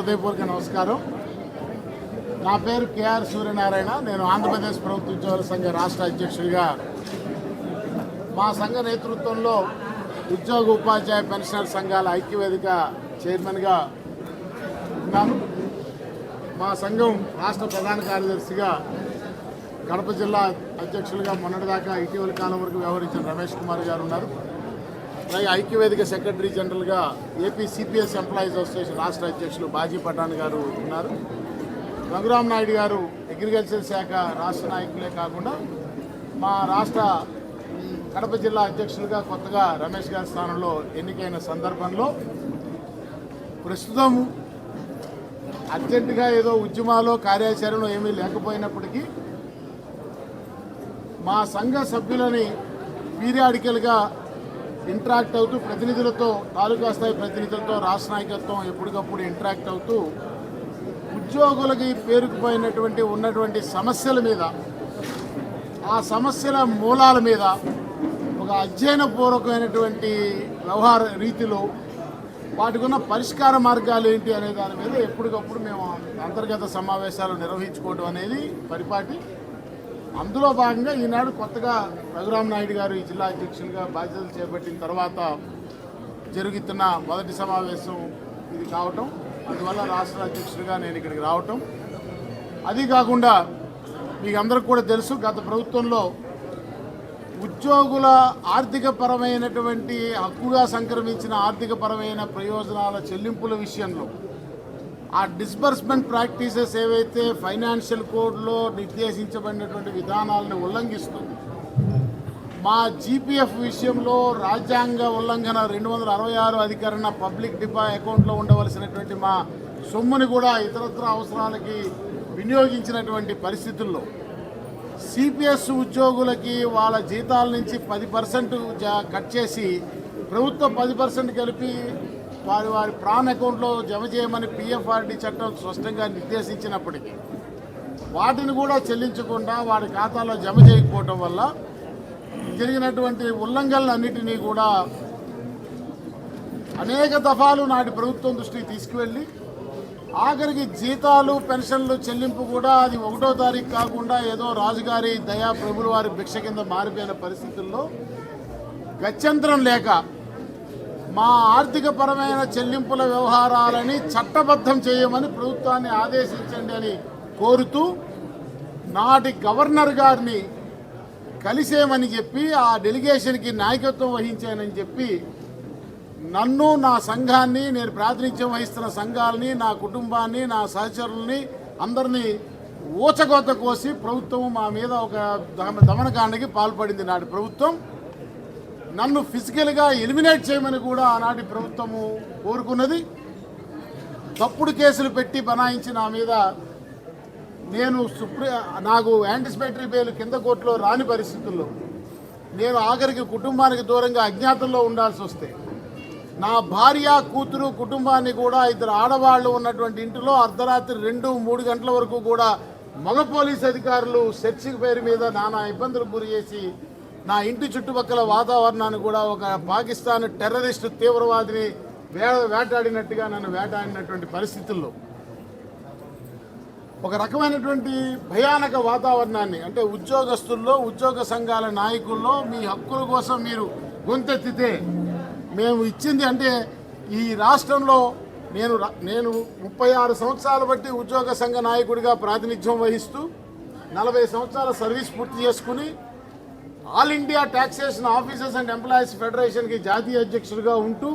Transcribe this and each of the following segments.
హృదయపూర్వక నమస్కారం. నా పేరు కేఆర్ సూర్యనారాయణ. నేను ఆంధ్రప్రదేశ్ ప్రభుత్వ ఉద్యోగుల సంఘ రాష్ట్ర అధ్యక్షుడిగా మా సంఘ నేతృత్వంలో ఉద్యోగ ఉపాధ్యాయ పెన్షనర్ సంఘాల ఐక్యవేదిక చైర్మన్గా ఉన్నాను. మా సంఘం రాష్ట్ర ప్రధాన కార్యదర్శిగా కడప జిల్లా అధ్యక్షులుగా మొన్నటిదాకా ఇటీవల కాలం వరకు వ్యవహరించిన రమేష్ కుమార్ గారు ఉన్నారు. అలాగే ఐక్యవేదిక సెక్రటరీ జనరల్గా ఏపీ సిపిఎస్ ఎంప్లాయీస్ అసోసియేషన్ రాష్ట్ర అధ్యక్షులు బాజీ పఠాన్ గారు ఉన్నారు. రఘురామ్ నాయుడు గారు అగ్రికల్చర్ శాఖ రాష్ట్ర నాయకులే కాకుండా మా రాష్ట్ర కడప జిల్లా అధ్యక్షులుగా కొత్తగా రమేష్ గారి స్థానంలో ఎన్నికైన సందర్భంలో ప్రస్తుతం అర్జెంటుగా ఏదో ఉద్యమాలు కార్యాచరణ ఏమీ లేకపోయినప్పటికీ మా సంఘ సభ్యులని పీరియాడికల్గా ఇంటరాక్ట్ అవుతూ ప్రతినిధులతో తాలూకా స్థాయి ప్రతినిధులతో రాష్ట్ర నాయకత్వం ఎప్పటికప్పుడు ఇంటరాక్ట్ అవుతూ ఉద్యోగులకి పేరుకుపోయినటువంటి ఉన్నటువంటి సమస్యల మీద ఆ సమస్యల మూలాల మీద ఒక అధ్యయనపూర్వకమైనటువంటి వ్యవహార రీతిలో వాటికి ఉన్న పరిష్కార మార్గాలు ఏంటి అనే దాని మీద ఎప్పటికప్పుడు మేము అంతర్గత సమావేశాలు నిర్వహించుకోవడం అనేది పరిపాటి అందులో భాగంగా ఈనాడు కొత్తగా రఘురామ్ నాయుడు గారు ఈ జిల్లా అధ్యక్షులుగా బాధ్యతలు చేపట్టిన తర్వాత జరుగుతున్న మొదటి సమావేశం ఇది కావటం. అందువల్ల రాష్ట్ర అధ్యక్షుడిగా నేను ఇక్కడికి రావటం. అది కాకుండా మీకు అందరికి కూడా తెలుసు గత ప్రభుత్వంలో ఉద్యోగుల ఆర్థిక పరమైనటువంటి హక్కుగా సంక్రమించిన ఆర్థిక పరమైన ప్రయోజనాల చెల్లింపుల విషయంలో ఆ డిస్బర్స్మెంట్ ప్రాక్టీసెస్ ఏవైతే ఫైనాన్షియల్ కోడ్లో నిర్దేశించబడినటువంటి విధానాలను ఉల్లంఘిస్తుంది మా జీపీఎఫ్ విషయంలో రాజ్యాంగ ఉల్లంఘన రెండు వందల అరవై ఆరు అధికరణ పబ్లిక్ డిపా అకౌంట్లో ఉండవలసినటువంటి మా సొమ్ముని కూడా ఇతరత్ర అవసరాలకి వినియోగించినటువంటి పరిస్థితుల్లో సిపిఎస్ ఉద్యోగులకి వాళ్ళ జీతాల నుంచి పది పర్సెంట్ కట్ చేసి ప్రభుత్వం పది పర్సెంట్ కలిపి వారి వారి ప్రాన్ అకౌంట్లో జమ చేయమని పిఎఫ్ఆర్డి చట్టం స్పష్టంగా నిర్దేశించినప్పటికీ వాటిని కూడా చెల్లించకుండా వారి ఖాతాలో జమ చేయకపోవటం వల్ల జరిగినటువంటి ఉల్లంఘనలన్నిటినీ కూడా అనేక దఫాలు నాటి ప్రభుత్వం దృష్టికి తీసుకువెళ్ళి ఆఖరికి జీతాలు పెన్షన్లు చెల్లింపు కూడా అది ఒకటో తారీఖు కాకుండా ఏదో రాజుగారి దయా ప్రభుల వారి భిక్ష కింద మారిపోయిన పరిస్థితుల్లో గత్యంతరం లేక మా ఆర్థిక పరమైన చెల్లింపుల వ్యవహారాలని చట్టబద్ధం చేయమని ప్రభుత్వాన్ని ఆదేశించండి అని కోరుతూ నాటి గవర్నర్ గారిని కలిసేమని చెప్పి ఆ డెలిగేషన్కి నాయకత్వం వహించానని చెప్పి నన్ను నా సంఘాన్ని నేను ప్రాతినిధ్యం వహిస్తున్న సంఘాలని నా కుటుంబాన్ని నా సహచరుల్ని అందరినీ ఊచకోత కోసి ప్రభుత్వం మా మీద ఒక దమనకాండకి పాల్పడింది నాటి ప్రభుత్వం. నన్ను ఫిజికల్గా ఎలిమినేట్ చేయమని కూడా ఆనాటి ప్రభుత్వము కోరుకున్నది. తప్పుడు కేసులు పెట్టి బనాయించి నా మీద నేను సుప్రీ నాకు యాంటిసిపేటరీ బెయిల్ కింద కోర్టులో రాని పరిస్థితుల్లో నేను ఆఖరికి కుటుంబానికి దూరంగా అజ్ఞాతంలో ఉండాల్సి వస్తే నా భార్య కూతురు కుటుంబాన్ని కూడా ఇద్దరు ఆడవాళ్ళు ఉన్నటువంటి ఇంటిలో అర్ధరాత్రి రెండు మూడు గంటల వరకు కూడా మగ పోలీస్ అధికారులు సెర్చ్ పేరు మీద నానా ఇబ్బందులు గురి చేసి నా ఇంటి చుట్టుపక్కల వాతావరణాన్ని కూడా ఒక పాకిస్తాన్ టెర్రరిస్ట్ తీవ్రవాదిని వే వేటాడినట్టుగా నన్ను వేటాడినటువంటి పరిస్థితుల్లో ఒక రకమైనటువంటి భయానక వాతావరణాన్ని అంటే ఉద్యోగస్తుల్లో ఉద్యోగ సంఘాల నాయకుల్లో మీ హక్కుల కోసం మీరు గొంతెత్తితే మేము ఇచ్చింది అంటే ఈ రాష్ట్రంలో నేను రా- నేను ముప్పై ఆరు సంవత్సరాలు బట్టి ఉద్యోగ సంఘ నాయకుడిగా ప్రాతినిధ్యం వహిస్తూ నలభై సంవత్సరాల సర్వీస్ పూర్తి చేసుకుని all India taxation officers and employees ఫెడరేషన్కి జాతీయ అధ్యక్షుడిగా ఉంటూ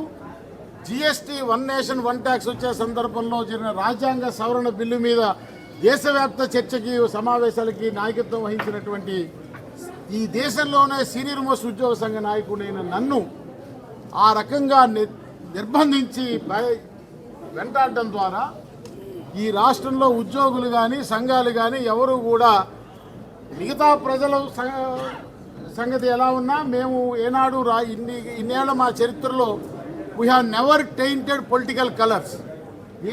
GST one nation one tax వచ్చే సందర్భంలో జరిగిన రాజ్యాంగ సవరణ బిల్లు మీద దేశవ్యాప్త చర్చకి సమావేశాలకి నాయకత్వం వహించినటువంటి ఈ దేశంలోనే సీనియర్ మోస్ట్ ఉద్యోగ సంఘ నాయకుడైన నన్ను ఆ రకంగా ని- నిర్బంధించి వెంటాడడం ద్వారా ఈ రాష్ట్రంలో ఉద్యోగులు కానీ సంఘాలు కానీ ఎవరు కూడా మిగతా ప్రజలు స- సంగతి ఎలా ఉన్నా మేము ఏనాడు రా ఇన్ని ఇన్నేళ్ళ మా చరిత్రలో we have never tainted political colours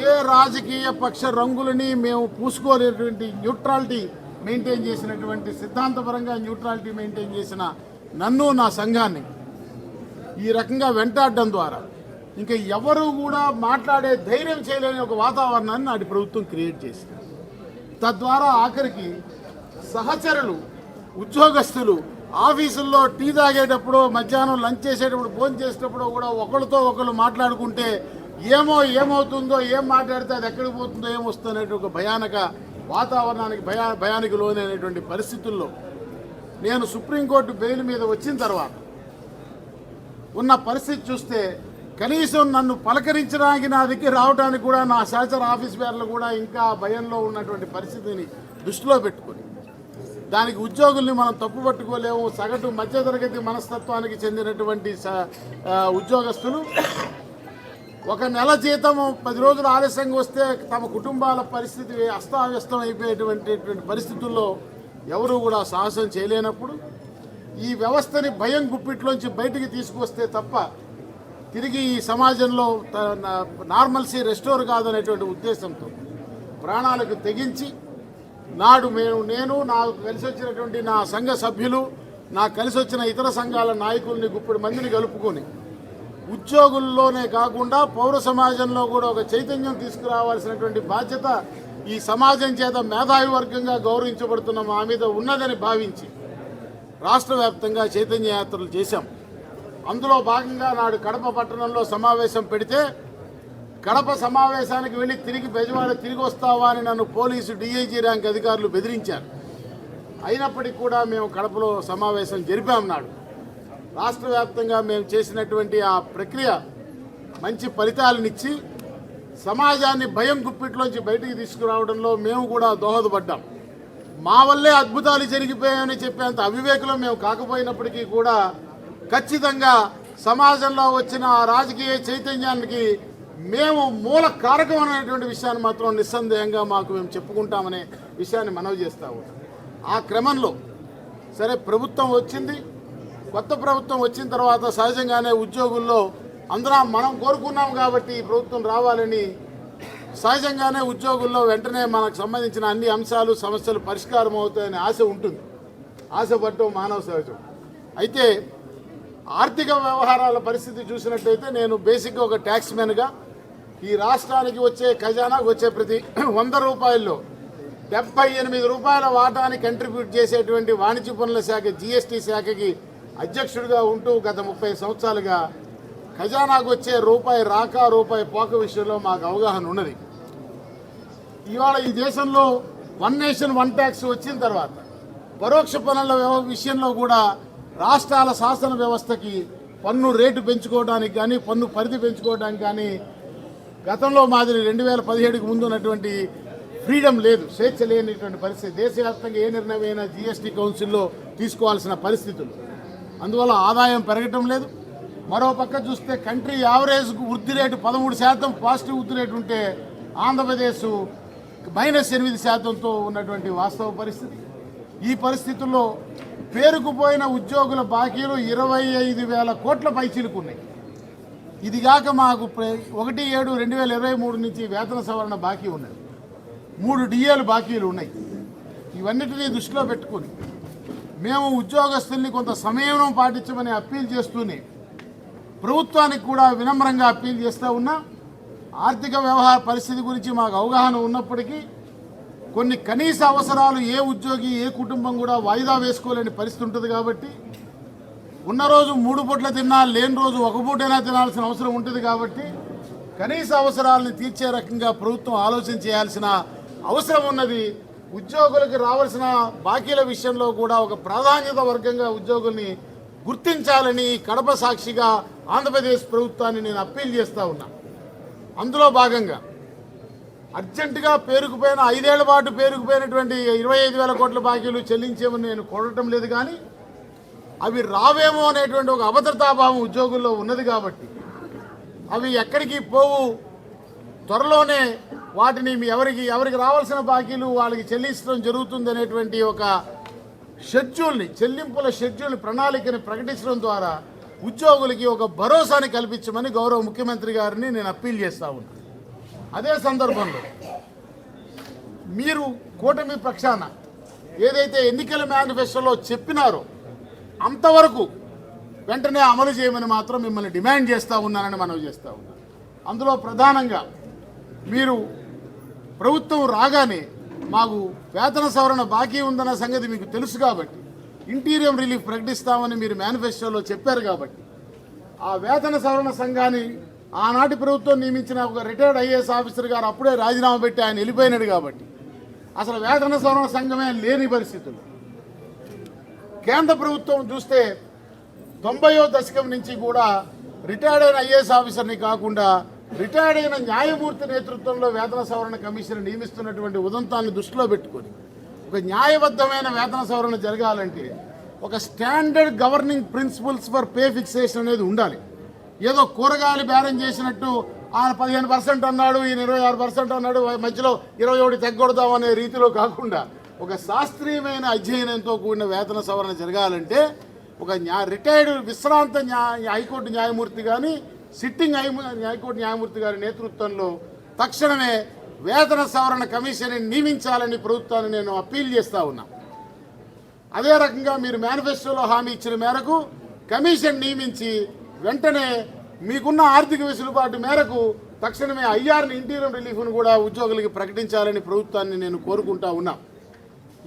ఏ రాజకీయ పక్ష రంగులని మేము పూసుకోలేటువంటి న్యూట్రాలిటీ మెయింటైన్ చేసినటువంటి సిద్ధాంతపరంగా న్యూట్రాలిటీ మెయింటైన్ చేసిన నన్ను నా సంఘాన్ని ఈ రకంగా వెంటాడడం ద్వారా. ఇంకా ఎవరు కూడా మాట్లాడే ధైర్యం చేయలేని ఒక వాతావరణాన్ని నాటి ప్రభుత్వం క్రియేట్ చేసింది. తద్వారా ఆఖరికి సహచరులు ఉద్యోగస్తులు ఆఫీసుల్లో టీ తాగేటప్పుడు మధ్యాహ్నం లంచ్ చేసేటప్పుడు భోజనం చేసేటప్పుడు కూడా ఒకరితో ఒకరు మాట్లాడుకుంటే ఏమో ఏమవుతుందో ఏం మాట్లాడితే అది ఎక్కడికి పోతుందో ఏమొస్తుందో అనేటువంటి ఒక భయానక వాతావరణానికి భయా భయానికి లోనైనటువంటి పరిస్థితుల్లో నేను సుప్రీంకోర్టు బెయిల్ మీద వచ్చిన తర్వాత ఉన్న పరిస్థితి చూస్తే కనీసం నన్ను పలకరించడానికి నా దగ్గర రావడానికి కూడా నా సహచర ఆఫీస్ పేర్లు కూడా ఇంకా భయంలో ఉన్నటువంటి పరిస్థితిని దృష్టిలో పెట్టుకొని దానికి ఉద్యోగుల్ని మనం తప్పు పట్టుకోలేము. సగటు మధ్యతరగతి మనస్తత్వానికి చెందినటువంటి ఉద్యోగస్తులు ఒక నెల జీతం పది రోజులు ఆలస్యంగా వస్తే తమ కుటుంబాల పరిస్థితి అస్తావ్యస్తం అయిపోయేటువంటి పరిస్థితుల్లో ఎవరు కూడా సాహసం చేయలేనప్పుడు ఈ వ్యవస్థని భయం గుప్పిట్లోంచి బయటికి తీసుకొస్తే తప్ప తిరిగి ఈ సమాజంలో నార్మల్సీ రెస్టోర్ కాదనేటువంటి ఉద్దేశంతో ప్రాణాలకు తెగించి నాడు మేము నేను నాకు కలిసి వచ్చినటువంటి నా సంఘ సభ్యులు నాకు కలిసి వచ్చిన ఇతర సంఘాల నాయకుల్ని గుప్పిడి మందిని కలుపుకొని ఉద్యోగుల్లోనే కాకుండా పౌర సమాజంలో కూడా ఒక చైతన్యం తీసుకురావాల్సినటువంటి బాధ్యత ఈ సమాజం చేత మేధావి వర్గంగా గౌరవించబడుతున్న మా మీద ఉన్నదని భావించి రాష్ట్ర వ్యాప్తంగా చైతన్య యాత్రలు చేశాం. అందులో భాగంగా నాడు కడప పట్టణంలో సమావేశం పెడితే కడప సమావేశానికి వెళ్ళి తిరిగి బెజవాడ తిరిగి వస్తావా అని నన్ను పోలీసు డిఐజీ ర్యాంక్ అధికారులు బెదిరించారు. అయినప్పటికీ కూడా మేము కడపలో సమావేశం జరిపాం నాడు. రాష్ట్ర వ్యాప్తంగా మేము చేసినటువంటి ఆ ప్రక్రియ మంచి ఫలితాలనిచ్చి సమాజాన్ని భయం గుప్పిట్లోంచి బయటికి తీసుకురావడంలో మేము కూడా దోహదపడ్డాం. మా వల్లే అద్భుతాలు జరిగిపోయాయని చెప్పేంత అవివేకులం మేము కాకపోయినప్పటికీ కూడా ఖచ్చితంగా సమాజంలో వచ్చిన ఆ రాజకీయ చైతన్యానికి మేము మూల కారకం అనేటువంటి విషయాన్ని మాత్రం నిస్సందేహంగా మాకు మేము చెప్పుకుంటామనే విషయాన్ని మనవి చేస్తాము ఆ క్రమంలో సరే ప్రభుత్వం వచ్చింది. కొత్త ప్రభుత్వం వచ్చిన తర్వాత సహజంగానే ఉద్యోగుల్లో అందరం మనం కోరుకున్నాం కాబట్టి ఈ ప్రభుత్వం రావాలని సహజంగానే ఉద్యోగుల్లో వెంటనే మనకు సంబంధించిన అన్ని అంశాలు సమస్యలు పరిష్కారం అవుతాయనే ఆశ ఉంటుంది. ఆశపడటం మానవ సహజం. అయితే ఆర్థిక వ్యవహారాల పరిస్థితి చూసినట్టయితే నేను బేసిక్గా ఒక ట్యాక్స్ మ్యాన్గా ఈ రాష్ట్రానికి వచ్చే ఖజానాకు వచ్చే ప్రతి వంద రూపాయల్లో డెబ్బై ఎనిమిది రూపాయల వాటాని కంట్రిబ్యూట్ చేసేటువంటి వాణిజ్య పనుల శాఖ జీఎస్టీ శాఖకి అధ్యక్షుడిగా ఉంటూ గత ముప్పై సంవత్సరాలుగా ఖజానాకు వచ్చే రూపాయి రాక రూపాయి పోక విషయంలో మాకు అవగాహన ఉన్నది. ఇవాళ ఈ దేశంలో వన్ నేషన్ వన్ ట్యాక్స్ వచ్చిన తర్వాత పరోక్ష పనుల విషయంలో కూడా రాష్ట్రాల శాసన వ్యవస్థకి పన్ను రేటు పెంచుకోవడానికి కానీ పన్ను పరిధి పెంచుకోవడానికి కానీ గతంలో మాదిరి రెండు వేల పదిహేడుకి ముందు ఉన్నటువంటి ఫ్రీడమ్ లేదు స్వేచ్ఛ లేనిటువంటి పరిస్థితి. దేశవ్యాప్తంగా ఏ నిర్ణయం అయినా జిఎస్టీ కౌన్సిల్లో తీసుకోవాల్సిన పరిస్థితులు. అందువల్ల ఆదాయం పెరగటం లేదు. మరో పక్క చూస్తే కంట్రీ యావరేజ్కు వృద్ధి రేటు పదమూడు శాతం పాజిటివ్ వృద్ధి రేటు ఉంటే ఆంధ్రప్రదేశ్ మైనస్ ఎనిమిది శాతంతో ఉన్నటువంటి వాస్తవ పరిస్థితి. ఈ పరిస్థితుల్లో పేరుకుపోయిన ఉద్యోగుల బాకీలు ఇరవై ఐదు వేల కోట్ల పైచీలకు ఉన్నాయి ఇదిగాక మాకు ప్ర- ఒకటి ఏడు రెండు వేల ఇరవై మూడు నుంచి వేతన సవరణ బాకీ ఉన్నది. మూడు డిఏలు బాకీలు ఉన్నాయి. ఇవన్నిటినీ దృష్టిలో పెట్టుకుని మేము ఉద్యోగస్తుల్ని కొంత సమయం పాటించమని అప్పీల్ చేస్తూనే ప్రభుత్వానికి కూడా వినమ్రంగా అప్పీల్ చేస్తూ ఉన్నా ఆర్థిక వ్యవహార పరిస్థితి గురించి మాకు అవగాహన ఉన్నప్పటికీ కొన్ని కనీస అవసరాలు ఏ ఉద్యోగి ఏ కుటుంబం కూడా వాయిదా వేసుకోలేని పరిస్థితి ఉంటుంది కాబట్టి ఉన్న రోజు మూడు పూట్ల తిన్నా లేని రోజు ఒక పూటైనా తినాల్సిన అవసరం ఉంటుంది కాబట్టి కనీస అవసరాలను తీర్చే రకంగా ప్రభుత్వం ఆలోచన చేయాల్సిన అవసరం ఉన్నది. ఉద్యోగులకు రావాల్సిన బాకీల విషయంలో కూడా ఒక ప్రాధాన్యత వర్గంగా ఉద్యోగుల్ని గుర్తించాలని కడప సాక్షిగా ఆంధ్రప్రదేశ్ ప్రభుత్వాన్ని నేను అప్పీల్ చేస్తూ ఉన్నా. అందులో భాగంగా అర్జెంటుగా పేరుకుపోయిన ఐదేళ్ళ పాటు పేరుకుపోయినటువంటి ఇరవై ఐదు వేల కోట్ల బాకీలు చెల్లించేమని నేను కోరటం లేదు కానీ అవి రావేమో అనేటువంటి ఒక అభద్రతాభావం ఉద్యోగుల్లో ఉన్నది కాబట్టి అవి ఎక్కడికి పోవు. త్వరలోనే వాటిని మీ ఎవరికి ఎవరికి రావాల్సిన బాకీలు వాళ్ళకి చెల్లించడం జరుగుతుంది అనేటువంటి ఒక షెడ్యూల్ని చెల్లింపుల షెడ్యూల్ ప్రణాళికని ప్రకటించడం ద్వారా ఉద్యోగులకి ఒక భరోసాని కల్పించమని గౌరవ ముఖ్యమంత్రి గారిని నేను అప్పీల్ చేస్తా ఉన్నాను అదే సందర్భంలో మీరు కూటమి పక్షాన ఏదైతే ఎన్నికల మేనిఫెస్టోలో చెప్పినారో అంతవరకు వెంటనే అమలు చేయమని మాత్రం మిమ్మల్ని డిమాండ్ చేస్తూ ఉన్నానని మనవి చేస్తూ ఉన్నాను. అందులో ప్రధానంగా మీరు ప్రభుత్వం రాగానే మాకు వేతన సవరణ బాకీ ఉందన్న సంగతి మీకు తెలుసు కాబట్టి ఇంటీరియం రిలీఫ్ ప్రకటిస్తామని మీరు మేనిఫెస్టోలో చెప్పారు కాబట్టి ఆ వేతన సవరణ సంఘాన్ని ఆనాటి ప్రభుత్వం నియమించిన ఒక రిటైర్డ్ ఐఏఎస్ ఆఫీసర్ గారు అప్పుడే రాజీనామా పెట్టి ఆయన వెళ్ళిపోయినాడు కాబట్టి అసలు వేతన సవరణ సంఘమే లేని పరిస్థితులు. కేంద్ర ప్రభుత్వం చూస్తే తొంభయో దశకం నుంచి కూడా రిటైర్డ్ అయిన ఐఏఎస్ ఆఫీసర్ని కాకుండా రిటైర్డ్ అయిన న్యాయమూర్తి నేతృత్వంలో వేతన సవరణ కమిషన్ నియమిస్తున్నటువంటి ఉదంతాన్ని దృష్టిలో పెట్టుకొని ఒక న్యాయబద్ధమైన వేతన సవరణ జరగాలంటే ఒక standard governing principles for pay fixation అనేది ఉండాలి. ఏదో కూరగాయలు బేరం చేసినట్టు ఆయన పదిహేను పర్సెంట్ అన్నాడు ఈయన ఇరవై ఆరు పర్సెంట్ అన్నాడు మధ్యలో ఇరవై ఒకటి తగ్గొడదాం అనే రీతిలో కాకుండా ఒక శాస్త్రీయమైన అధ్యయనంతో కూడిన వేతన సవరణ జరగాలంటే ఒక న్యా రిటైర్డ్ విశ్రాంత న్యా హైకోర్టు న్యాయమూర్తి కానీ సిట్టింగ్ హై హైకోర్టు న్యాయమూర్తి గారి నేతృత్వంలో తక్షణమే వేతన సవరణ కమిషన్ నియమించాలని ప్రభుత్వాన్ని నేను అప్పీల్ చేస్తూ ఉన్నా. అదే రకంగా మీరు మేనిఫెస్టోలో హామీ ఇచ్చిన మేరకు కమిషన్ నియమించి వెంటనే మీకున్న ఆర్థిక వెసులుబాటు మేరకు తక్షణమే ఐఆర్ని ఇంటీరియం రిలీఫ్ను కూడా ఉద్యోగులకి ప్రకటించాలని ప్రభుత్వాన్ని నేను కోరుకుంటా ఉన్నా.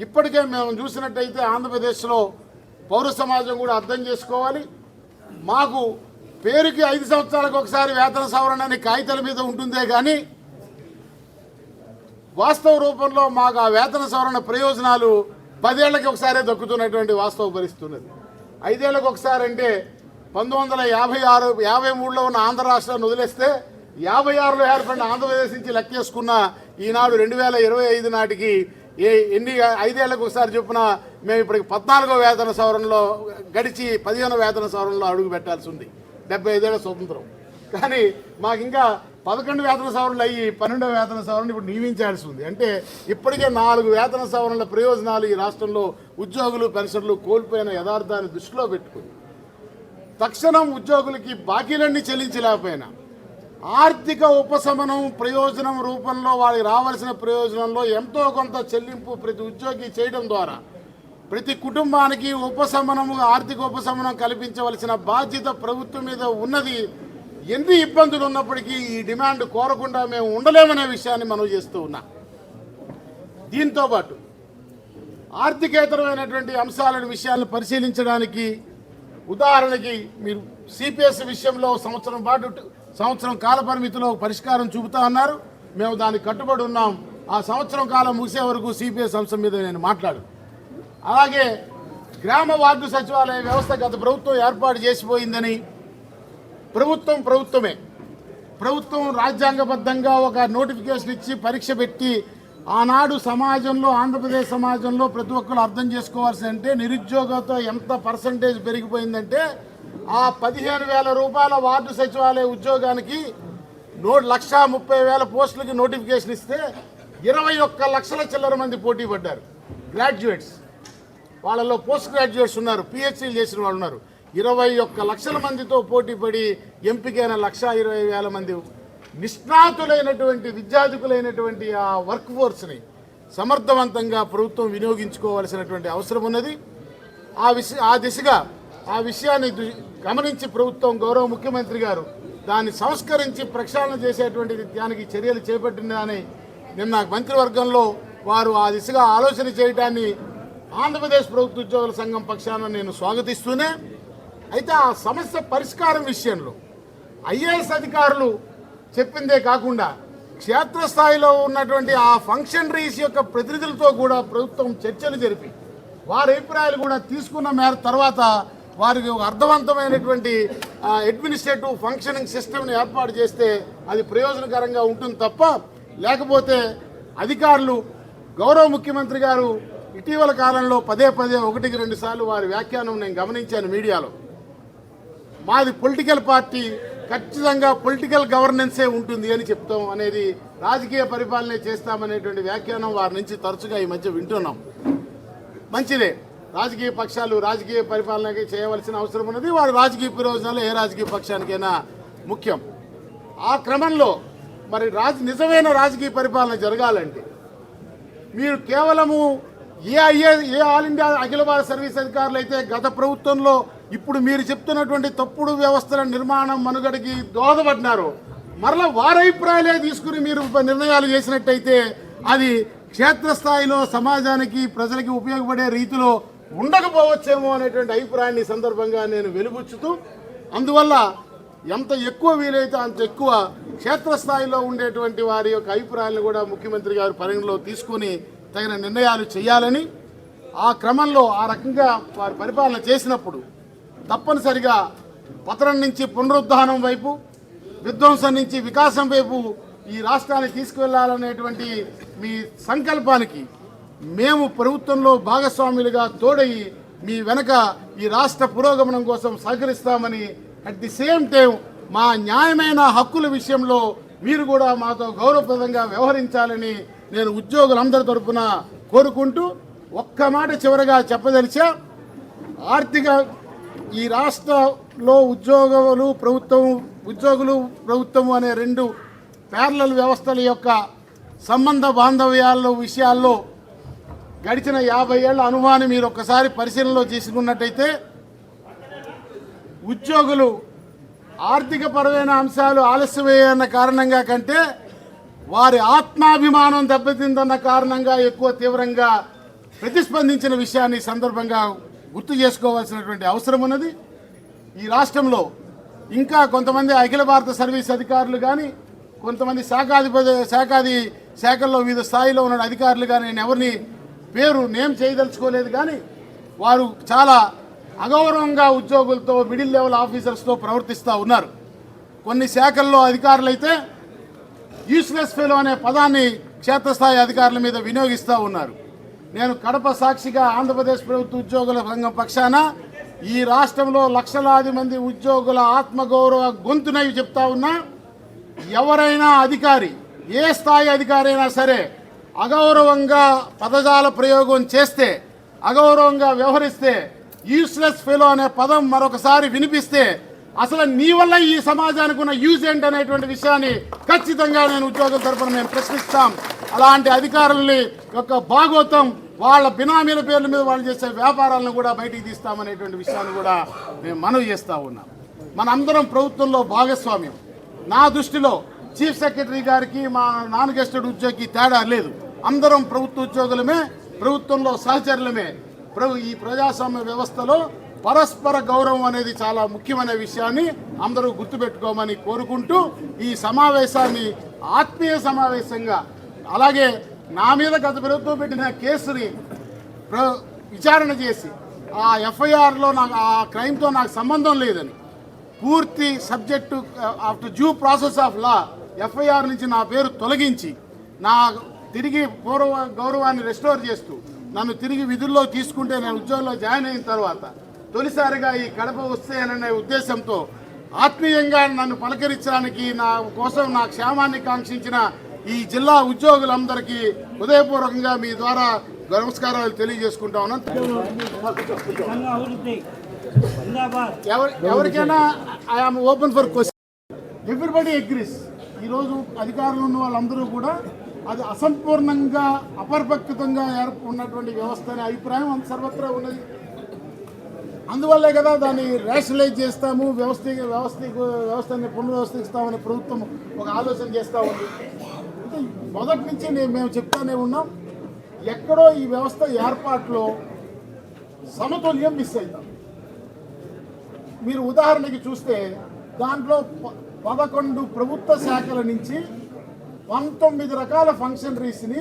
ఇప్పటికే మేము చూసినట్టయితే ఆంధ్రప్రదేశ్లో పౌర సమాజం కూడా అర్థం చేసుకోవాలి. మాకు పేరుకి ఐదు సంవత్సరాలకు ఒకసారి వేతన సవరణ అని కాగితాల మీద ఉంటుందే కానీ వాస్తవ రూపంలో మాకు ఆ వేతన సవరణ ప్రయోజనాలు పదేళ్ళకి ఒకసారి దక్కుతున్నటువంటి వాస్తవ పరిస్థితి ఉన్నది. ఐదేళ్ళకు ఒకసారి అంటే పంతొమ్మిది వందల యాభై ఆరు యాభై మూడులో ఉన్న ఆంధ్ర రాష్ట్రాన్ని వదిలేస్తే యాభై ఆరులో ఏర్పడిన ఆంధ్రప్రదేశ్ నుంచి లెక్కేసుకున్న ఈనాడు రెండు వేల ఇరవై ఐదు నాటికి ఏ ఎన్ని ఐదేళ్ళకు ఒకసారి చొప్పున మేము ఇప్పటికి పద్నాలుగో వేతన సవరణలో గడిచి పదిహేనో వేతన సవరణలో అడుగు పెట్టాల్సి ఉంది. డెబ్బై ఐదేళ్ళ స్వతంత్రం. కానీ మాకు ఇంకా పదకొండు వేతన సవరణలు అయ్యి పన్నెండవ వేతన సవరణ ఇప్పుడు నియమించాల్సి ఉంది. అంటే ఇప్పటికే నాలుగు వేతన సవరణల ప్రయోజనాలు ఈ రాష్ట్రంలో ఉద్యోగులు పెన్షన్లు కోల్పోయిన యథార్థాన్ని దృష్టిలో పెట్టుకుని తక్షణం ఉద్యోగులకి బాకీలన్నీ చెల్లించలేకపోయినా ఆర్థిక ఉపశమనం ప్రయోజనం రూపంలో వారికి రావాల్సిన ప్రయోజనంలో ఎంతో కొంత చెల్లింపు ప్రతి ఉద్యోగి చేయడం ద్వారా ప్రతి కుటుంబానికి ఉపశమనము ఆర్థిక ఉపశమనం కల్పించవలసిన బాధ్యత ప్రభుత్వం మీద ఉన్నది. ఎన్ని ఇబ్బందులు ఉన్నప్పటికీ ఈ డిమాండ్ కోరకుండా మేము ఉండలేమనే విషయాన్ని మనం చేస్తూ ఉన్నాం. దీంతో పాటు ఆర్థికేతరమైనటువంటి అంశాలను విషయాలను పరిశీలించడానికి ఉదాహరణకి మీరు సిపిఎస్ విషయంలో సంవత్సరం పాటు సంవత్సరం కాల పరిమితిలో పరిష్కారం చూపుతా అన్నారు. మేము దానికి కట్టుబడి ఉన్నాం. ఆ సంవత్సరం కాలం ముగిసే వరకు సిపిఎస్ సంస్థ మీద నేను మాట్లాడు. అలాగే గ్రామ వార్డు సచివాలయ వ్యవస్థ గత ప్రభుత్వం ఏర్పాటు చేసిపోయిందని ప్రభుత్వం ప్రభుత్వమే. ప్రభుత్వం రాజ్యాంగబద్ధంగా ఒక నోటిఫికేషన్ ఇచ్చి పరీక్ష పెట్టి ఆనాడు సమాజంలో ఆంధ్రప్రదేశ్ సమాజంలో ప్రతి ఒక్కరు అర్థం చేసుకోవాల్సి అంటే నిరుద్యోగంతో ఎంత పర్సంటేజ్ పెరిగిపోయిందంటే ఆ పదిహేను వేల రూపాయల వార్డు సచివాలయ ఉద్యోగానికి నో లక్ష ముప్పై వేల పోస్టులకి నోటిఫికేషన్ ఇస్తే ఇరవై ఒక్క లక్షల చిల్లర మంది పోటీ పడ్డారు. గ్రాడ్యుయేట్స్ వాళ్ళలో పోస్ట్ గ్రాడ్యుయేట్స్ ఉన్నారు పిహెచ్డీలు చేసిన వాళ్ళు ఉన్నారు. ఇరవై ఒక్క లక్షల మందితో పోటీ పడి ఎంపికైన లక్ష ఇరవై వేల మంది నిష్ణాతులైనటువంటి విద్యార్థికులైనటువంటి ఆ వర్క్ ఫోర్స్ని సమర్థవంతంగా ప్రభుత్వం వినియోగించుకోవాల్సినటువంటి అవసరం ఉన్నది. ఆ విష ఆ దిశగా ఆ విషయాన్ని గమనించి ప్రభుత్వం గౌరవ ముఖ్యమంత్రి గారు దాన్ని సంస్కరించి ప్రక్షాళన చేసేటువంటి దానికి చర్యలు చేపట్టిందని నిన్న మంత్రివర్గంలో వారు ఆ దిశగా ఆలోచన చేయడాన్ని ఆంధ్రప్రదేశ్ ప్రభుత్వ ఉద్యోగుల సంఘం పక్షాన నేను స్వాగతిస్తూనే అయితే ఆ సమస్య పరిష్కారం విషయంలో ఐఏఎస్ అధికారులు చెప్పిందే కాకుండా క్షేత్రస్థాయిలో ఉన్నటువంటి ఆ ఫంక్షనరీస్ యొక్క ప్రతినిధులతో కూడా ప్రభుత్వం చర్చలు జరిపి వారి అభిప్రాయాలు కూడా తీసుకున్న మేర తర్వాత వారికి ఒక అర్థవంతమైనటువంటి అడ్మినిస్ట్రేటివ్ ఫంక్షనింగ్ సిస్టమ్ని ఏర్పాటు చేస్తే అది ప్రయోజనకరంగా ఉంటుంది తప్ప లేకపోతే అధికారులు గౌరవ ముఖ్యమంత్రి గారు ఇటీవల కాలంలో పదే పదే ఒకటికి రెండు సార్లు వారి వ్యాఖ్యానం నేను గమనించాను మీడియాలో. మాది పొలిటికల్ పార్టీ ఖచ్చితంగా పొలిటికల్ గవర్నెన్సే ఉంటుంది అని చెప్తాం అనేది రాజకీయ పరిపాలనే చేస్తామనేటువంటి వ్యాఖ్యానం వారి నుంచి తరచుగా ఈ మధ్య వింటున్నాం. మంచిదే. రాజకీయ పక్షాలు రాజకీయ పరిపాలనకి చేయవలసిన అవసరం ఉన్నది. వారి రాజకీయ ప్రయోజనాలు ఏ రాజకీయ పక్షానికైనా ముఖ్యం. ఆ క్రమంలో మరి రాజ నిజమైన రాజకీయ పరిపాలన జరగాలంటే మీరు కేవలము ఏ ఐఏ ఏ ఆల్ ఇండియా అఖిల భారత సర్వీస్ అధికారులు అయితే గత ప్రభుత్వంలో ఇప్పుడు మీరు చెప్తున్నటువంటి తప్పుడు వ్యవస్థల నిర్మాణం మనుగడకి దోహదపడినారు మరలా వారి అభిప్రాయాలే తీసుకుని మీరు నిర్ణయాలు చేసినట్టయితే అది క్షేత్రస్థాయిలో సమాజానికి ప్రజలకి ఉపయోగపడే రీతిలో ఉండకపోవచ్చేమో అనేటువంటి అభిప్రాయాన్ని సందర్భంగా నేను వెలుబుచ్చుతూ అందువల్ల ఎంత ఎక్కువ వీలైతే అంత ఎక్కువ క్షేత్రస్థాయిలో ఉండేటువంటి వారి యొక్క అభిప్రాయాలను కూడా ముఖ్యమంత్రి గారు పరిగణలో తీసుకొని తగిన నిర్ణయాలు చేయాలని ఆ క్రమంలో ఆ రకంగా వారు పరిపాలన చేసినప్పుడు తప్పనిసరిగా పతనం నుంచి పునరుద్ధానం వైపు విధ్వంసం నుంచి వికాసం వైపు ఈ రాష్ట్రాన్ని తీసుకువెళ్ళాలనేటువంటి మీ సంకల్పానికి మేము ప్రభుత్వంలో భాగస్వాములుగా తోడయి మీ వెనక ఈ రాష్ట్ర పురోగమనం కోసం సహకరిస్తామని అట్ ది సేమ్ టైం మా న్యాయమైన హక్కుల విషయంలో మీరు కూడా మాతో గౌరవప్రదంగా వ్యవహరించాలని నేను ఉద్యోగులందరి తరఫున కోరుకుంటూ ఒక్క మాట చివరగా చెప్పదలిచా ఆర్థిక ఈ రాష్ట్రంలో ఉద్యోగులు ప్రభుత్వం ఉద్యోగులు ప్రభుత్వం అనే రెండు ప్యారల వ్యవస్థల యొక్క సంబంధ బాంధవ్యాల్లో విషయాల్లో గడిచిన యాభై ఏళ్ళ అనుమానం మీరు ఒక్కసారి పరిశీలనలో తీసుకున్నట్టయితే ఉద్యోగులు ఆర్థిక పరమైన అంశాలు ఆలస్యమయ్యన్న కారణంగా కంటే వారి ఆత్మాభిమానం దెబ్బతిందన్న కారణంగా ఎక్కువ తీవ్రంగా ప్రతిస్పందించిన విషయాన్ని సందర్భంగా గుర్తు చేసుకోవాల్సినటువంటి అవసరం ఉన్నది. ఈ రాష్ట్రంలో ఇంకా కొంతమంది అఖిల భారత సర్వీస్ అధికారులు కానీ కొంతమంది శాఖాధిపతి శాఖాది శాఖల్లో వివిధ స్థాయిలో ఉన్న అధికారులు కానీ నేను ఎవరిని పేరు నేమ్ చేయదలుచుకోలేదు కానీ వారు చాలా అగౌరవంగా ఉద్యోగులతో మిడిల్ లెవెల్ ఆఫీసర్స్తో ప్రవర్తిస్తూ ఉన్నారు. కొన్ని శాఖల్లో అధికారులైతే యూస్లెస్ ఫెలో అనే పదాన్ని క్షేత్రస్థాయి అధికారుల మీద వినియోగిస్తూ ఉన్నారు. నేను కడప సాక్షిగా ఆంధ్రప్రదేశ్ ప్రభుత్వ ఉద్యోగుల సంఘం పక్షాన ఈ రాష్ట్రంలో లక్షలాది మంది ఉద్యోగుల ఆత్మగౌరవ గొంతునవి చెప్తా ఉన్నా ఎవరైనా అధికారి ఏ స్థాయి అధికారైనా సరే అగౌరవంగా పదజాల ప్రయోగం చేస్తే అగౌరవంగా వ్యవహరిస్తే యూస్లెస్ ఫెలో అనే పదం మరొకసారి వినిపిస్తే అసలు నీ వల్ల ఈ సమాజానికి ఉన్న యూజ్ ఏంటి అనేటువంటి విషయాన్ని ఖచ్చితంగా నేను ఉద్యోగుల తరపున మేము ప్రశ్నిస్తాం. అలాంటి అధికారుల్ని యొక్క భాగోతం వాళ్ళ బినామీల పేర్ల మీద వాళ్ళు చేసే వ్యాపారాలను కూడా బయటికి తీస్తామనేటువంటి విషయాన్ని కూడా మేము మనవి చేస్తూ ఉన్నాం. మనందరం ప్రభుత్వంలో భాగస్వామ్యం. నా దృష్టిలో చీఫ్ సెక్రటరీ గారికి మా నాన్ గెస్టెడ్ ఉద్యోగికి తేడా లేదు. అందరం ప్రభుత్వ ఉద్యోగులమే ప్రభుత్వంలో సహచరులమే. ప్రభు ఈ ప్రజాస్వామ్య వ్యవస్థలో పరస్పర గౌరవం అనేది చాలా ముఖ్యమైన విషయాన్ని అందరూ గుర్తుపెట్టుకోమని కోరుకుంటూ ఈ సమావేశాన్ని ఆత్మీయ సమావేశంగా అలాగే నా మీద గత ప్రభుత్వం పెట్టిన కేసుని ప్ర- విచారణ చేసి ఆ ఎఫ్ఐఆర్లో నాకు ఆ క్రైమ్తో నాకు సంబంధం లేదని పూర్తి subject after due process of law FIR నుంచి నా పేరు తొలగించి నా తిరిగి పూర్వ గౌరవాన్ని రెస్టోర్ చేస్తూ నన్ను తిరిగి విధుల్లో తీసుకుంటే నేను ఉద్యోగంలో జాయిన్ అయిన తర్వాత తొలిసారిగా ఈ కడప వస్తాయననే ఉద్దేశంతో ఆత్మీయంగా నన్ను పలకరించడానికి నా కోసం నా క్షేమాన్ని కాంక్షించిన ఈ జిల్లా ఉద్యోగులందరికీ హృదయపూర్వకంగా మీ ద్వారా నమస్కారాలు తెలియజేసుకుంటా ఉన్నాను. ఎవరికైనా I am open for question everybody agrees ఈరోజు అధికారులు ఉన్న వాళ్ళందరూ కూడా అది అసంపూర్ణంగా అపరిపక్వితంగా ఉన్నటువంటి వ్యవస్థ అనే అభిప్రాయం అంత సర్వత్రా ఉన్నది. అందువల్లే కదా దాన్ని రేషనలైజ్ చేస్తాము వ్యవస్థ వ్యవస్థ వ్యవస్థని పునర్వ్యవస్థిస్తామని ప్రభుత్వం ఒక ఆలోచన చేస్తూ ఉంది. మొదటి నుంచి నేను మేము చెప్తానే ఉన్నాం ఎక్కడో ఈ వ్యవస్థ ఏర్పాటులో సమతుల్యం మిస్ అవుతాం మీరు ఉదాహరణకి చూస్తే దాంట్లో ప- పదకొండు ప్రభుత్వ శాఖల నుంచి పంతొమ్మిది రకాల ఫంక్షనరీస్ని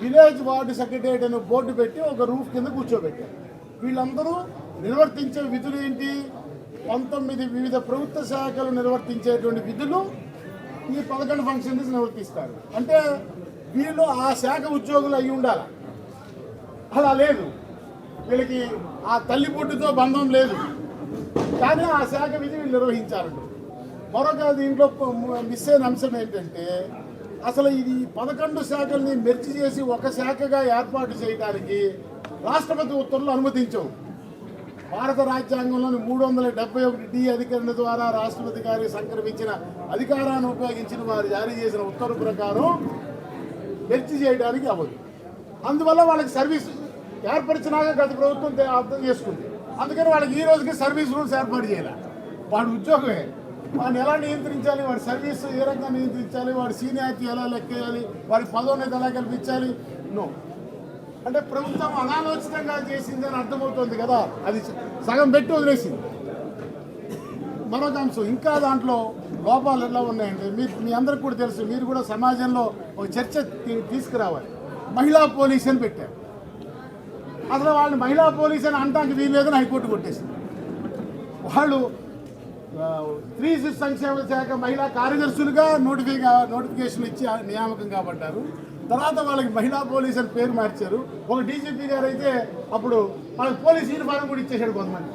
విలేజ్ వార్డు సెక్రటరియట్ అనే బోర్డు పెట్టి ఒక రూఫ్ కింద కూర్చోబెట్టారు. వీళ్ళందరూ నిర్వర్తించే విధులు ఏంటి? పంతొమ్మిది వివిధ ప్రభుత్వ శాఖలు నిర్వర్తించేటువంటి విధులు ఈ పదకొండు ఫంక్షనరీస్ నిర్వర్తిస్తారు. అంటే వీళ్ళు ఆ శాఖ ఉద్యోగులు అయి ఉండాలి? అలా లేదు. వీళ్ళకి ఆ తల్లి పుట్టుతో బంధం లేదు. కానీ ఆ శాఖ విధి వీళ్ళు నిర్వహించారంట మరొక దీంట్లో మిస్ అయిన అంశం ఏంటంటే అసలు ఇది పదకొండు శాఖల్ని మెర్చి చేసి ఒక శాఖగా ఏర్పాటు చేయడానికి రాష్ట్రపతి ఉత్తర్వులు అనుమతించవు. భారత రాజ్యాంగంలోని మూడు వందల డెబ్బై ఒకటి డి అధికరణ ద్వారా రాష్ట్రపతి గారికి సంక్రమించిన అధికారాన్ని ఉపయోగించిన వారు జారీ చేసిన ఉత్తర్వు ప్రకారం మెర్చి చేయడానికి అవ్వదు. అందువల్ల వాళ్ళకి సర్వీస్ ఏర్పరిచినాక గత ప్రభుత్వం అర్థం చేసుకుంది. అందుకని వాళ్ళకి ఈ రోజుకి సర్వీస్ రూల్స్ ఏర్పాటు చేయాలి. వాడి ఉద్యోగమే. వాడిని ఎలా నియంత్రించాలి? వాడి సర్వీస్ ఏ రకంగా నియంత్రించాలి? వాడి సీనియారిటీ ఎలా లెక్కేయాలి వాడి పదోన్నతి ఎలా కల్పించాలి? నో. అంటే ప్రభుత్వం అనాలోచితంగా చేసిందని అర్థమవుతుంది కదా? అది సగం పెట్టి వదిలేసింది. మరొక అంశం ఇంకా దాంట్లో లోపాలు ఎలా ఉన్నాయంటే మీరు మీ అందరికి కూడా తెలుసు మీరు కూడా సమాజంలో ఒక చర్చ తీసుకురావాలి. మహిళా పోలీస్ అని పెట్టారు. అసలు వాళ్ళని మహిళా పోలీస్ అని అంటానికి వీల్లేదని హైకోర్టు కొట్టేసింది. వాళ్ళు స్త్రీ శిశు సంక్షేమ శాఖ మహిళా కార్యదర్శులుగా నోటిఫై నోటిఫికేషన్ ఇచ్చి నియామకం కాబట్టారు. తర్వాత వాళ్ళకి మహిళా పోలీస్ అని పేరు మార్చారు. ఒక డీజీపీ గారు అయితే అప్పుడు వాళ్ళకి పోలీస్ యూనిఫారం కూడా ఇచ్చేసాడు కొంతమంది.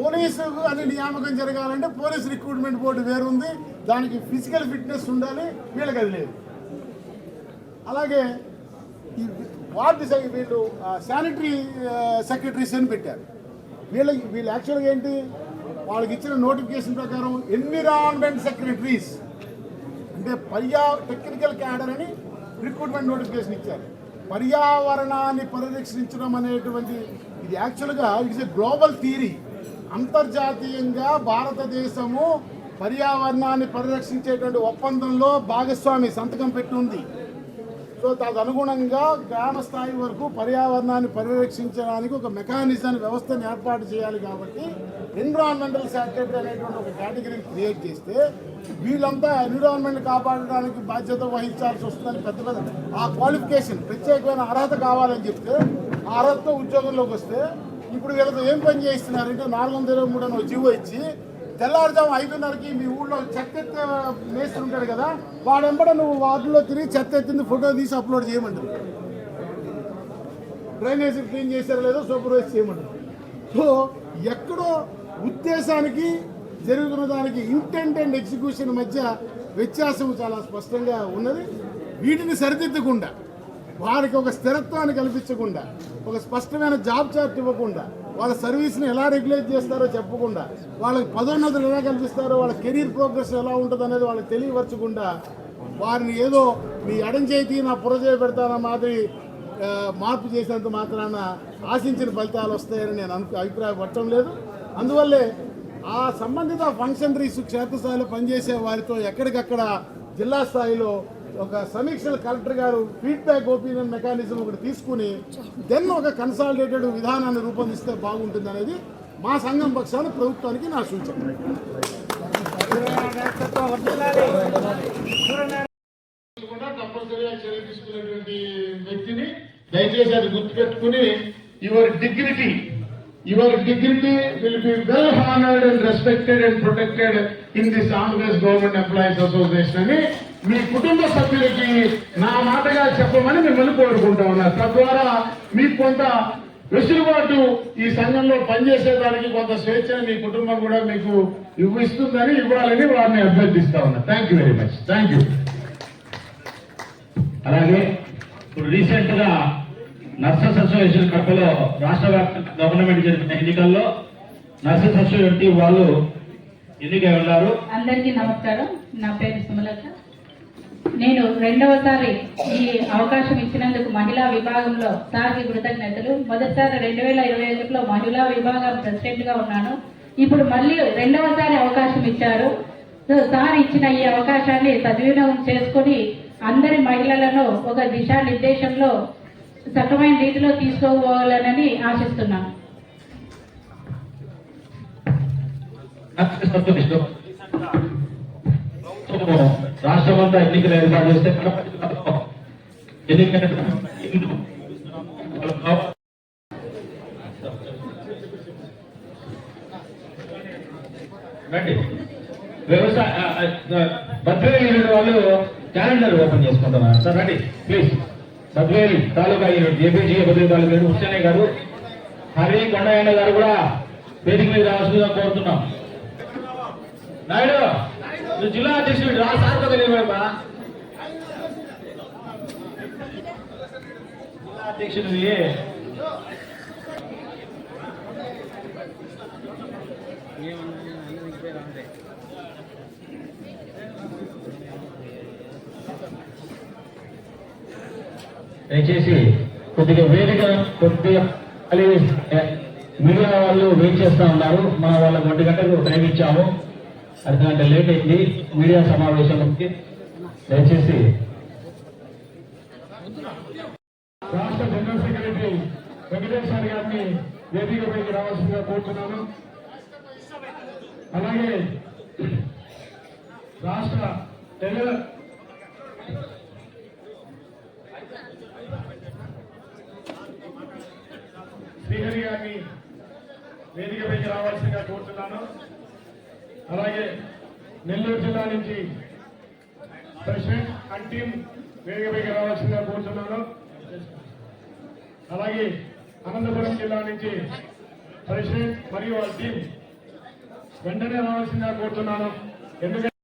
పోలీసు అని నియామకం జరగాలంటే పోలీస్ రిక్రూట్మెంట్ బోర్డు వేరుంది దానికి ఫిజికల్ ఫిట్నెస్ ఉండాలి వీళ్ళకి అది లేదు. అలాగే ఈ వార్డు వీళ్ళు శానిటరీ సెక్రటరీస్ అని పెట్టారు. వీళ్ళకి వీళ్ళు యాక్చువల్గా ఏంటి? వాళ్ళకి ఇచ్చిన నోటిఫికేషన్ ప్రకారం ఎన్విరాన్మెంట్ సెక్రటరీస్ అంటే పర్యా టెక్నికల్ క్యాడర్ అని రిక్రూట్మెంట్ నోటిఫికేషన్ ఇచ్చారు. పర్యావరణాన్ని పరిరక్షించడం అనేటువంటి ఇది యాక్చువల్గా ఇట్స్ ఎ గ్లోబల్ థీరీ అంతర్జాతీయంగా భారతదేశము పర్యావరణాన్ని పరిరక్షించేటువంటి ఒప్పందంలో భాగస్వామి సంతకం పెట్టి ఉంది. సో తదనుగుణంగా గ్రామ స్థాయి వరకు పర్యావరణాన్ని పరిరక్షించడానికి ఒక మెకానిజం వ్యవస్థను ఏర్పాటు చేయాలి కాబట్టి ఎన్విరాన్మెంటల్ సెక్రటరీ అనేటువంటి ఒక కేటగిరీని క్రియేట్ చేస్తే వీళ్ళంతా ఎన్విరాన్మెంట్ కాపాడడానికి బాధ్యత వహించాల్సి వస్తుందని పెద్ద పెద్ద ఆ క్వాలిఫికేషన్ ప్రత్యేకమైన అర్హత కావాలని చెప్తే ఆ అర్హతతో ఉద్యోగంలోకి వస్తే ఇప్పుడు వీళ్ళతో ఏం పని చేస్తున్నారంటే నాలుగు వందల ఇరవై మూడు అని జీవో ఇచ్చి తెల్లారుజాము ఐదున్నరకి మీ ఊళ్ళో చెత్త ఎత్తే మేస్త్రి ఉంటాడు కదా వాడెంబడ నువ్వు వార్డులో తిరిగి చెత్త ఎత్తింది ఫోటో తీసి అప్లోడ్ చేయమంటారు డ్రైనేజ్ క్లీన్ చేశారు లేదో సూపర్వైజ్ చేయమంటారు సో ఎక్కడో ఉద్దేశానికి జరుగుతున్న దానికి ఇంటెంట్ అండ్ ఎగ్జిక్యూషన్ మధ్య వ్యత్యాసం చాలా స్పష్టంగా ఉన్నది. వీటిని సరిదిద్దకుండా వారికి ఒక స్థిరత్వాన్ని కల్పించకుండా ఒక స్పష్టమైన జాబ్ చార్ట్ ఇవ్వకుండా వాళ్ళ సర్వీస్ని ఎలా రెగ్యులేట్ చేస్తారో చెప్పకుండా వాళ్ళకి పదోన్నతులు ఎలా కల్పిస్తారో వాళ్ళ కెరీర్ ప్రోగ్రెస్ ఎలా ఉంటుంది అనేది వాళ్ళకి తెలియపరచకుండా వారిని ఏదో మీ ఎడం చేతి నా పురజయ పెడతాన మాదిరి మార్పు చేసినంత మాత్రాన ఆశించిన ఫలితాలు వస్తాయని నేను అను అభిప్రాయపడటం లేదు. అందువల్లే ఆ సంబంధిత ఫంక్షనరీస్ క్షేత్రస్థాయిలో పనిచేసే వారితో ఎక్కడికక్కడ జిల్లా స్థాయిలో ఒక సమీక్షలు కలెక్టర్ గారు ఫీడ్బ్యాక్ ఒపీనియన్ మెకానిజం ఒకటి తీసుకుని దెన్ ఒక కన్సాలిడేటెడ్ విధానాన్ని రూపొందిస్తే బాగుంటుంది అనేది మా సంఘం పక్షాన ప్రభుత్వానికి నా సూచన. కంపల్సరీగా చర్య తీసుకునేటువంటి వ్యక్తిని దయచేసి అది గుర్తుపెట్టుకుని your dignity your dignity will be well honoured and respected and protected in this Andhra Pradesh government employees association అని మీ కుటుంబ సభ్యులకి నా మాటగా చెప్పమని మిమ్మల్ని కోరుకుంటా ఉన్నారు తద్వారా మీకు కొంత వెసులుబాటు ఈ సంఘంలో పనిచేసేదానికి కొంత స్వేచ్ఛను మీ కుటుంబం కూడా మీకు ఇవ్విస్తుందని ఇవ్వాలని వారిని అభ్యర్థిస్తా ఉన్నా. Thank you very much thank you అలాగే ఇప్పుడు రీసెంట్గా నర్సెస్ అసోసియేషన్ కడపలో రాష్ట్ర వ్యాప్త గవర్నమెంట్ జరిపిన ఎన్నికల్లో నర్సెస్ అసోసియేషన్ వాళ్ళు ఎన్నికై ఉన్నారు? అందరికీ నమస్కారం. నా పేరు సుమలత. నేను రెండవసారి ఈ అవకాశం ఇచ్చినందుకు మహిళా విభాగంలో సార్కి కృతజ్ఞతలు. మొదటిసారి రెండు వేల ఇరవై ఒకటిలో మహిళా విభాగం ప్రెసిడెంట్గా ఉన్నాను. ఇప్పుడు మళ్ళీ రెండవసారి అవకాశం ఇచ్చారు. సార్ ఇచ్చిన ఈ అవకాశాన్ని సద్వినియోగం చేసుకొని అందరి మహిళలను ఒక దిశానిర్దేశంలో సక్రమైన రీతిలో తీసుకోవాలని ఆశిస్తున్నాను. Gracias రాష్ట్రం అంతా ఎన్నికలు ఏర్పాటు చేస్తే ఎన్నికలు వ్యవసాయ బద్వేలు యూనిట్ వాళ్ళు క్యాలెండర్ ఓపెన్ చేసుకుంటున్నారు. సార్ రండి ప్లీజ్. బద్వేలి తాలూకా యూనిట్ ఏపీజీ బద్వేలి తాలూకా యూనిట్ హుస్సేనే గారు హరి కొండయ్య గారు కూడా వేదిక మీద రావాల్సిందిగా కోరుతున్నాం. నాయుడు! నువ్వు జిల్లా అధ్యక్షుడు రా సార్ తెలియబా జిల్లా అధ్యక్షుడు దయచేసి కొద్దిగా వేదిక కొద్దిగా ఖాళీ మీడియా వాళ్ళు వెయిట్ చేస్తూ ఉన్నారు. మన వాళ్ళకి ఒంటి గంటకు టైం ఇచ్చాము. అర్ధగంట లేట్ అయింది. మీడియా సమావేశానికి దయచేసి రాష్ట్ర జనరల్ సెక్రటరీ వెంకటేశ్వర గారిని వేదికపైకి రావాల్సిందిగా కోరుతున్నాను. అలాగే రాష్ట్ర టెలి శ్రీహరి గారిని వేదికపైకి రావాల్సిందిగా కోరుతున్నాను. అలాగే నెల్లూరు జిల్లా నుంచి ప్రెసిడెంట్ అండ్ వేగ వేగ రావాల్సిందిగా కోరుతున్నాను. అలాగే అనంతపురం జిల్లా నుంచి ప్రెసిడెంట్ మరియు వాళ్ళ టీం వెంటనే రావాల్సిందిగా కోరుతున్నాను. ఎందుకంటే